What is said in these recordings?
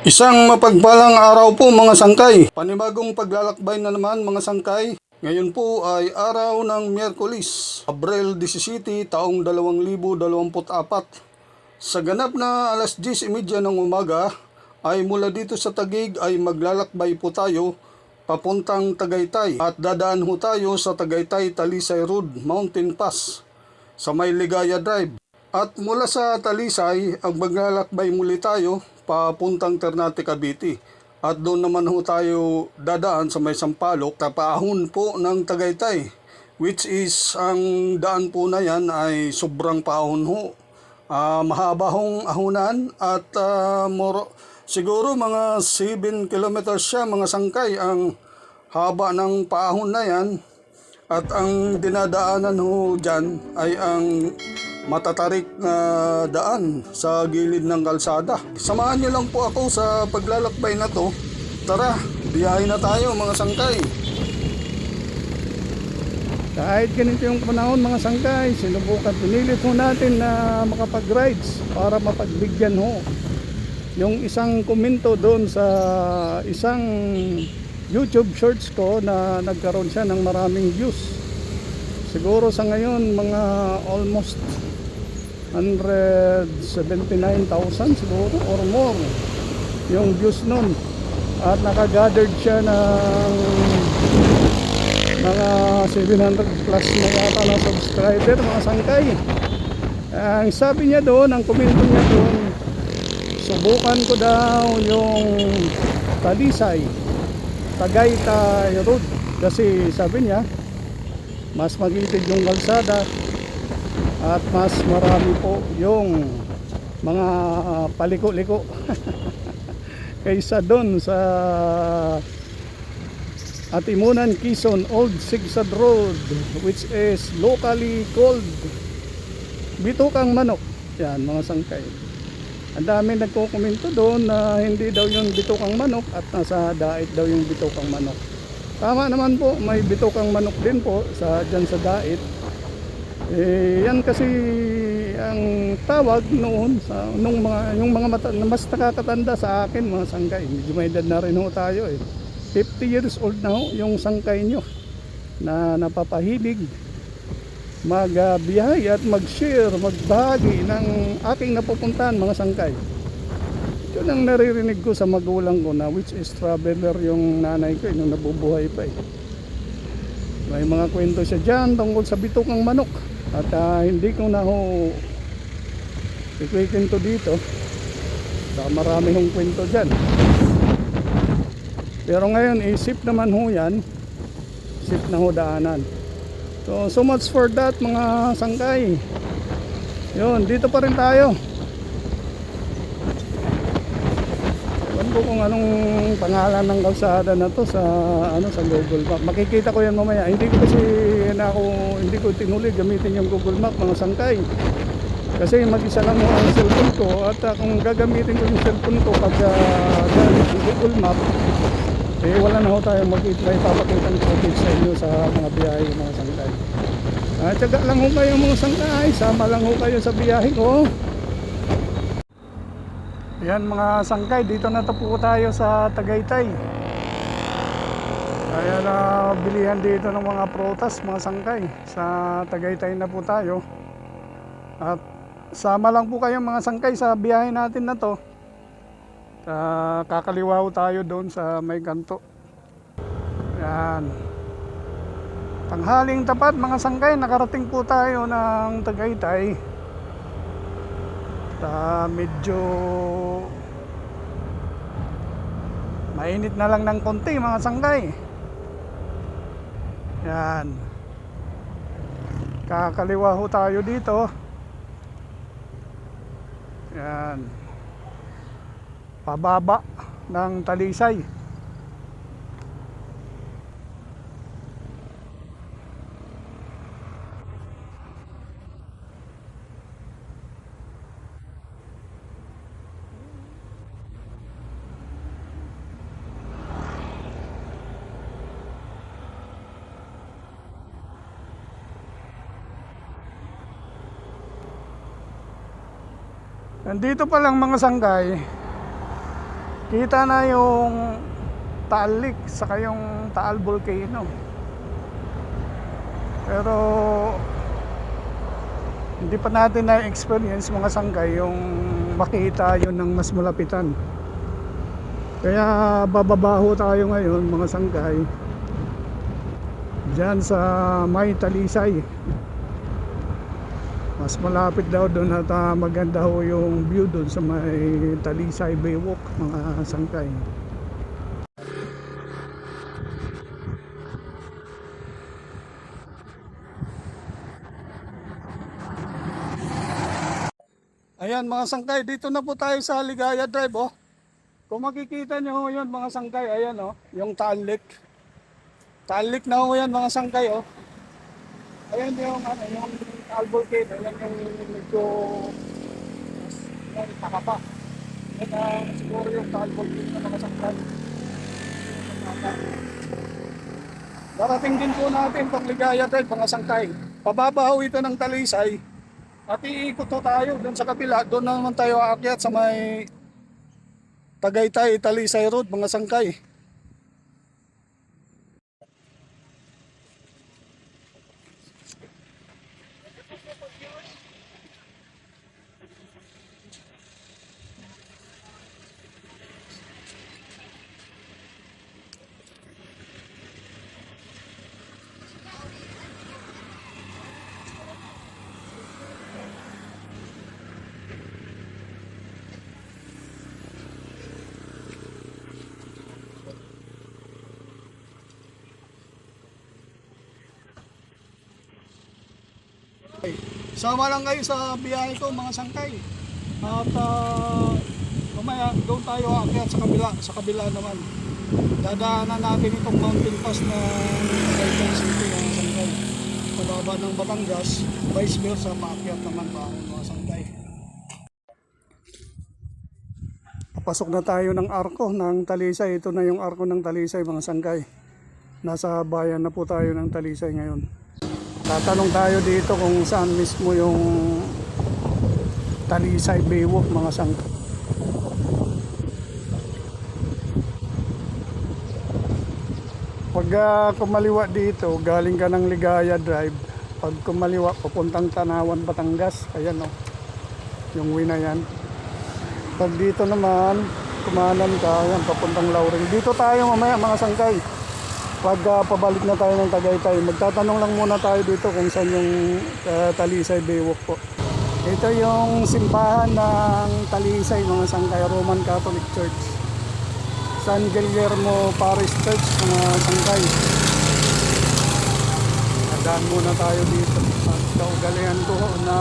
Isang mapagpalang araw po mga sangkay. Panibagong paglalakbay na naman mga sangkay. Ngayon po ay araw ng Miyerkules, Abril 17, taong 2024. Sa ganap na alas 10.30 ng umaga, ay mula dito sa Tagig ay maglalakbay po tayo papuntang Tagaytay at dadaan ho tayo sa Tagaytay Talisay Road, Mountain Pass sa May Ligaya Drive. At mula sa Talisay, ang maglalakbay muli tayo papuntang Ternate, Cavite. At doon naman ho tayo dadaan sa may Sampaloc, kapaahon po ng Tagaytay. Which is, ang daan po na yan ay sobrang paahon ho. Ah, mahaba hong ahunan at ah, moro, siguro mga 7 kilometers siya mga sangkay ang haba ng paahon na yan. At ang dinadaanan ho dyan ay ang matatarik na daan sa gilid ng kalsada. Samahan niyo lang po ako sa paglalakbay na to. Tara, biyahe na tayo mga sangkay. Kahit ganito yung panahon mga sangkay, sinubukan, pinilit ho natin na makapag-rides para mapagbigyan ho. Yung isang komento doon sa isang YouTube shorts ko na nagkaroon siya ng maraming views. Siguro sa ngayon mga almost 179,000 siguro or more yung views nun. At nakagathered siya ng mga 700 plus na yata na subscriber mga sangkay ang sabi niya doon ang komento niya doon subukan ko daw yung Talisay Tagaytay Road kasi sabi niya mas magitid yung kalsada at mas marami po yung mga ah, paliko-liko kaysa doon sa Atimunan, Quezon, Old Sigsad Road which is locally called Bitukang Manok. Yan, mga sangkay. Ang dami nagko-komento doon na hindi daw yung Bitukang Manok at nasa Dait daw yung Bitukang Manok. Tama naman po, may Bitukang Manok din po sa dyan sa Dait. Eh, yan kasi ang tawag noon sa nung mga yung mga mata, mas nakakatanda sa akin mga sangkay. Medyo may edad na rin ho tayo eh. 50 years old na ho yung sangkay nyo na napapahilig magbiyahe at mag-share, magbahagi ng aking napupuntahan mga sangkay. Yun ang naririnig ko sa magulang ko na which is traveler yung nanay ko eh, nabubuhay pa eh. May mga kwento siya dyan tungkol sa bitukang manok at ah, hindi ko na ho ikwento dito. Baka marami hong kwento dyan. Pero ngayon, isip naman ho yan. Isip na ho daanan. So, so much for that mga sangkay. Yun, dito pa rin tayo. Ewan ko kung anong pangalan ng kalsada na to sa ano sa Google Map. Makikita ko yan mamaya. Hindi ko kasi na ako hindi ko tinuloy gamitin yung Google Map mga sangkay. Kasi mag-isa lang ang cellphone ko at ah, kung gagamitin ko yung cellphone ko pag uh, Google Map eh wala na ho tayo mag-may papakita ng footage sa inyo sa mga biyahe mga tiyaga lang ho kayo mga sangkay, sama lang ho kayo sa biyahe ko. Yan mga sangkay, dito na to po tayo sa Tagaytay. Kaya na bilihan dito ng mga protas, mga sangkay. Sa Tagaytay na po tayo. At sama lang po kayo mga sangkay sa biyahe natin na to. Ah, kakaliwa tayo doon sa may kanto. Yan. Tanghaling tapat mga sangkay, nakarating po tayo ng Tagaytay. Ta medyo mainit na lang ng konti mga sangkay. Yan. Kakaliwa ho tayo dito. Yan pababa ng Talisay. Nandito pa lang mga sanggay, kita na yung Taal Lake saka yung Taal Volcano. Pero hindi pa natin na-experience mga sangkay yung makita yun ng mas malapitan. Kaya bababaho tayo ngayon mga sangkay dyan sa May Talisay. Mas malapit daw doon at ah, maganda ho yung view doon sa may Talisay Baywalk mga sangkay. Ayan mga sangkay, dito na po tayo sa Ligaya Drive oh. Kung makikita nyo yun mga sangkay, ayan oh, yung. Taal Lake na ho yan mga sangkay oh. Ayan yung ano, yung Taal Volcano, ayan yung medyo yung takapa. Yan ang siguro yung Taal Volcano na sangkay. Darating din po natin pang Ligaya Drive mga sangkay. Pababaw ito ng Talisay. At iikot to tayo doon sa kapila. Doon na naman tayo aakyat sa may Tagaytay, Talisay Road, mga sangkay. Sama lang kayo sa biyahe ko mga sangkay. At uh, mamaya doon tayo aakyat sa kabila, sa kabila naman. Dadaanan natin itong mountain pass na Tagaytay City mga sangkay. Pababa ng Batangas, vice versa, paakyat naman pa mga sangkay. Papasok na tayo ng arko ng Talisay. Ito na yung arko ng Talisay mga sangkay. Nasa bayan na po tayo ng Talisay ngayon. Tatanong tayo dito kung saan mismo yung Talisay Baywalk mga sangkay. Pag ah, kumaliwa dito, galing ka ng Ligaya Drive, pag kumaliwa, papuntang Tanawan, Batangas, ayan o, yung way na yan. Pag dito naman, kumanan ka, ayan, papuntang Lauring. Dito tayo mamaya mga sangkay. Pag ah, pabalik na tayo ng Tagaytay, magtatanong lang muna tayo dito kung saan yung ah, Talisay Baywalk po. Ito yung simbahan ng Talisay, mga sangkay, Roman Catholic Church. San Guillermo Parish Church, mga sangkay. Nadaan muna tayo dito. At kaugalian ko na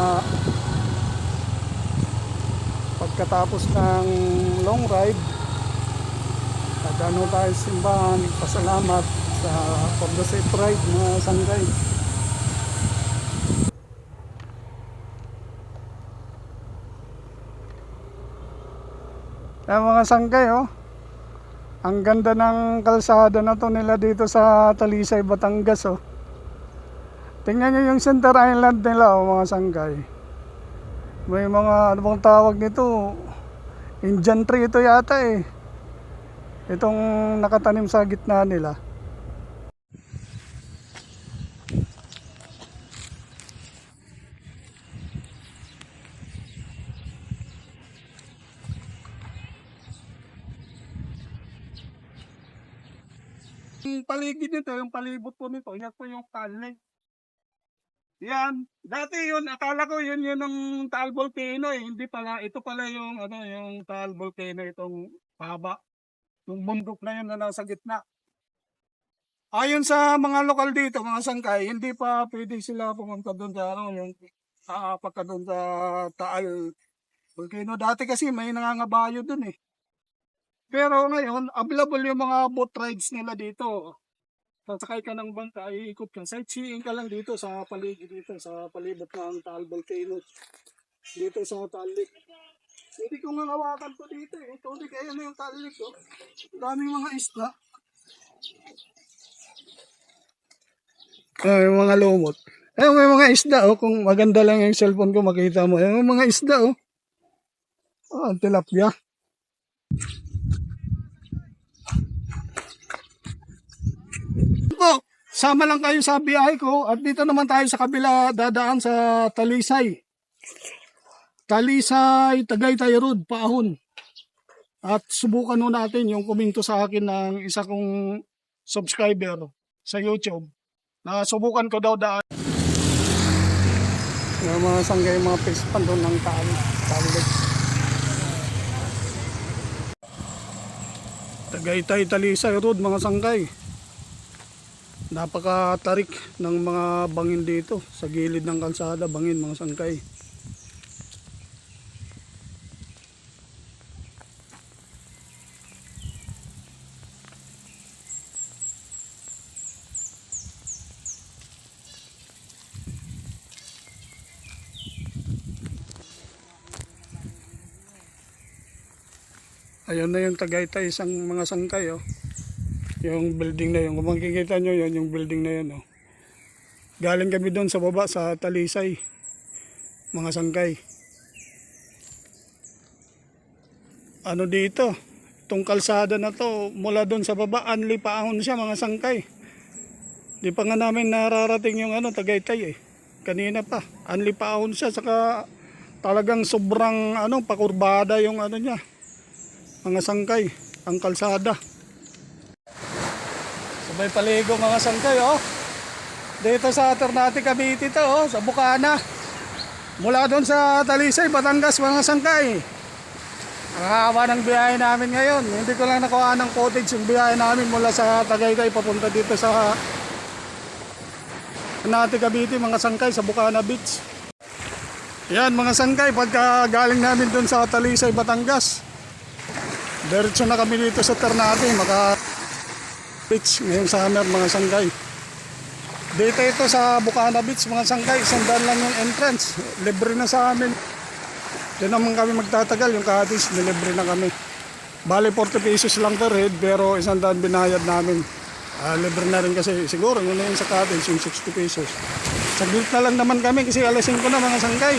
pagkatapos ng long ride, nadaan ho tayo simbahan, pasalamat sa for the safe ride mga sangkay. Ayan mga sangkay oh. Ang ganda ng kalsada na to nila dito sa Talisay, Batangas oh. Tingnan nyo yung center island nila oh mga sangkay. May mga ano bang tawag nito? Indian tree ito yata eh. Itong nakatanim sa gitna nila. Yung paligid nito, yung palibot po nito, yan po yung talent. Yan. Dati yun, akala ko yun yun ng Taal Volcano eh. Hindi pala, ito pala yung, ano, yung Taal Volcano, itong paba. Yung bundok na yun na nasa gitna. Ayon sa mga lokal dito, mga sangkay, hindi pa pwede sila pumunta doon sa, ano, yung aapak ka doon sa Taal Volcano. Dati kasi may nangangabayo doon eh. Pero ngayon, available yung mga boat rides nila dito. Sasakay ka ng bangka, iikot ka. Sightseeing ka lang dito sa paligid dito, sa palibot ng Taal Volcano. Dito sa Lake. Pwede kong nga hawakan to dito eh. Tuli kaya na yung Taal Lake oh. Daming mga isla. Ah, yung mga lumot. Eh, may mga isda oh. Kung maganda lang yung cellphone ko, makita mo. Yung mga isda oh. Ah, tilapia. Sama lang kayo sa biyahe ko at dito naman tayo sa kabila dadaan sa Talisay. Talisay, Tagaytay Road, Paahon. At subukan nun natin yung kuminto sa akin ng isa kong subscriber sa YouTube. Na subukan ko daw daan. Yung mga sanggay, mga pispan doon ng tali. Tali. Tagaytay, Talisay Road, mga sangkay. Napakatarik ng mga bangin dito sa gilid ng kalsada, bangin mga sangkay. Ayun na yung Tagaytay, isang mga sangkay oh. Yung building na yun. Kung makikita nyo yun, yung building na yun oh. Galing kami doon sa baba sa Talisay. Mga sangkay. Ano dito? Itong kalsada na to, mula doon sa baba, anli paahon siya mga sangkay. Di pa nga namin nararating yung ano, Tagaytay eh. Kanina pa, anli paahon siya, saka talagang sobrang ano, pakurbada yung ano niya. Mga sangkay, ang kalsada. Sabay paligo mga sangkay oh. Dito sa Ternate Cavite to oh, sa Bukana. Mula doon sa Talisay, Batangas mga sangkay. Ang haba ng biyahe namin ngayon. Hindi ko lang nakuha ng footage yung biyahe namin mula sa Tagaytay papunta dito sa Ternate Cavite mga sangkay sa Bukana Beach. Yan mga sangkay, pagka galing namin doon sa Talisay, Batangas. Diretso na kami dito sa Ternate, maka beach ngayong summer mga sangkay. Dito ito sa Bukana Beach mga sangkay, isang daan lang yung entrance. Libre na sa amin. Doon naman kami magtatagal, yung cottage, nilibre na kami. Bali 40 pesos lang per head, pero isang daan binayad namin. Ah, libre na rin kasi siguro na yun sa cottage, yung 60 pesos. Saglit na lang naman kami kasi alas 5 na mga sangkay.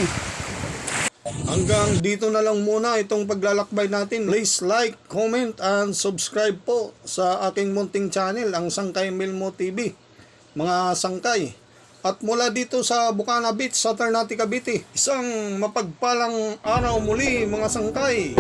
Hanggang dito na lang muna itong paglalakbay natin. Please like, comment, and subscribe po sa aking munting channel, ang Sangkay Milmo TV. Mga sangkay. At mula dito sa Bukana Beach, sa Ternate, Cavite, isang mapagpalang araw muli mga sangkay.